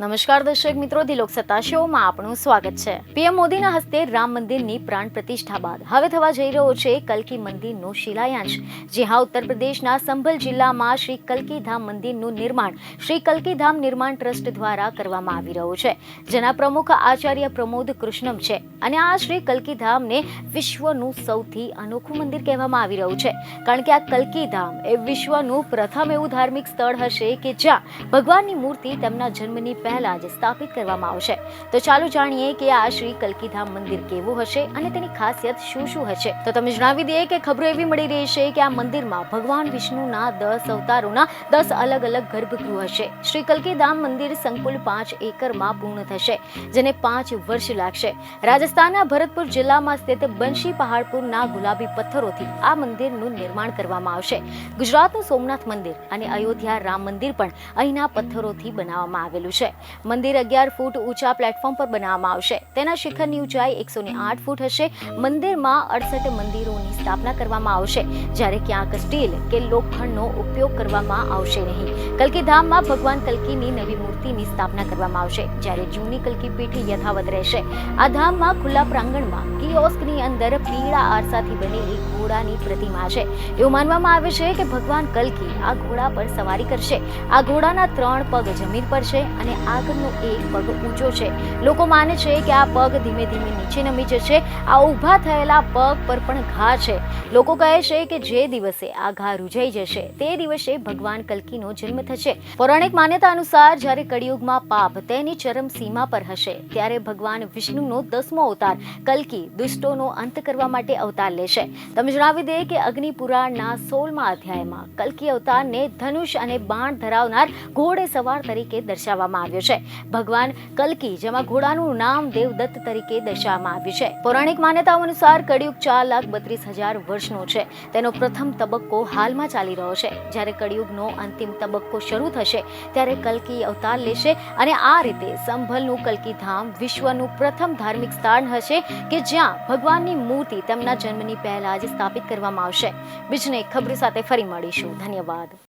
નમસ્કાર દર્શક મિત્રો, દિલોક સત્તા શોમાં આપનું સ્વાગત છે. પીએમ મોદીના હસ્તે રામ મંદિરની પ્રાણ પ્રતિષ્ઠા બાદ હવે થવા જઈ રહ્યો છે કલકી મંદિરનો શિલાયાંશ જે હા ઉત્તર પ્રદેશના સંભલ જિલ્લામાં શ્રી કલકી ધામ મંદિરનું નિર્માણ શ્રી કલકી ધામ નિર્માણ ટ્રસ્ટ દ્વારા કરવામાં આવી રહ્યું છે. જેના પ્રમુખ આચાર્ય પ્રમોદ કૃષ્ણમ છે અને આ શ્રી કલકી ધામને વિશ્વનું સૌથી અનોખું મંદિર કહેવામાં આવી રહ્યું છે. કારણ કે આ કલકી ધામ એ વિશ્વનું પ્રથમ એવું ધાર્મિક સ્થળ હશે કે જ્યાં ભગવાનની મૂર્તિ તેમના જન્મની પહેલા જ સ્થાપિત કરવામાં આવશે. તો ચાલો જાણીએ કે આ શ્રી કલકીધામ મંદિર કેવું હશે અને તેની ખાસિયત શું શું હશે. તો તમે જણાવી દઈએ કે ખબરો એવી મળી રહી છે કે આ મંદિરમાં ભગવાન વિષ્ણુના દસ અવતારોના દસ અલગ અલગ ગર્ભગૃહ હશે. શ્રી કલકીધામ મંદિર સંકુલ પાંચ એકરમાં પૂર્ણ થશે, જેને પાંચ વર્ષ લાગશે. રાજસ્થાનના ભરતપુર જિલ્લામાં સ્થિત બંશી પહાડપુરના ગુલાબી પથ્થરોથી આ મંદિરનું નિર્માણ કરવામાં આવશે. ગુજરાતનું સોમનાથ મંદિર અને અયોધ્યા રામ મંદિર પણ અહીંના પથ્થરોથી બનાવવામાં આવેલું છે. મંદિર અગિયાર ફૂટ ઊંચા પ્લેટફોર્મ પર બનાવવામાં આવશે. તેના શિખરની ઊંચાઈ એકસો ને આઠ ફૂટ હશે. મંદિરમાં અડસઠ મંદિરોની સ્થાપના કરવામાં આવશે, જ્યારે ક્યાંક સ્ટીલ કે લોખંડનો ઉપયોગ કરવામાં આવશે નહીં. કલકીધામમાં ભગવાન કલકીની નવી મૂર્તિની સ્થાપના કરવામાં આવશે, જ્યારે જૂની કલકી પીઠ યથાવત રહેશે. આ ધામમાં ખુલ્લા પ્રાંગણમાં કિયોસ્કની અંદર પીળા આરસાથી બનેલી ઘોડાની પ્રતિમા છે. એવું માનવામાં આવે છે કે ભગવાન કલ્કી આ ઘોડા પર સવારી કરશે. આ ઘોડાના ત્રણ પગ જમીન પર છે અને આગળનો એક પગ ઊંચો છે. લોકો માને છે કે આ પગ ધીમે ધીમે નીચે નમી જશે આ ઊભા થયેલા પગ પર પણ ઘા છે. લોકો કહે છે કે જે દિવસે આ ઘા રૂજાઈ જશે, તે દિવસે ભગવાન કલ્કીનો જન્મ થશે. પૌરાણિક માન્યતા અનુસાર જ્યારે કળિયુગમાં પાપ તેની ચરમ સીમા પર હશે, ત્યારે ભગવાન વિષ્ણુનો દસમો અવતાર કલ્કી દુષ્ટોનો અંત કરવા માટે અવતાર લેશે. તમે જણાવી દે કે અગ્નિ પુરાણના સોળમાં અધ્યાયમાં કલ્કી અવતારને ધનુષ અને બાણ ધરાવનાર ઘોડે સવાર તરીકે દર્શાવવામાં આવ્યો છે. ભગવાન કલ્કી, જેમાં ઘોડાનું નામ દેવદત્ત તરીકે દર્શાવવામાં આવ્યું છે. પૌરાણિક માન્યતાઓ અનુસાર કળિયુગ ચાર લાખ બત્રીસ હજાર વર્ષનો છે. તેનો પ્રથમ તબક્કો હાલમાં ચાલી રહ્યો છે. જ્યારે કળિયુગનો અંતિમ તબક્કો શરૂ થશે, ત્યારે કલ્કી અવતાર લેશે અને આ રીતે સંભલનું કલ્કી ધામ વિશ્વનું પ્રથમ ધાર્મિક સ્થાન હશે કે જ્યાં ભગવાનની મૂર્તિ તેમના જન્મની પહેલા જ સ્થાપિત કરવામાં આવશે. બીજને ખબર સાથે ફરી મળીશું. ધન્યવાદ.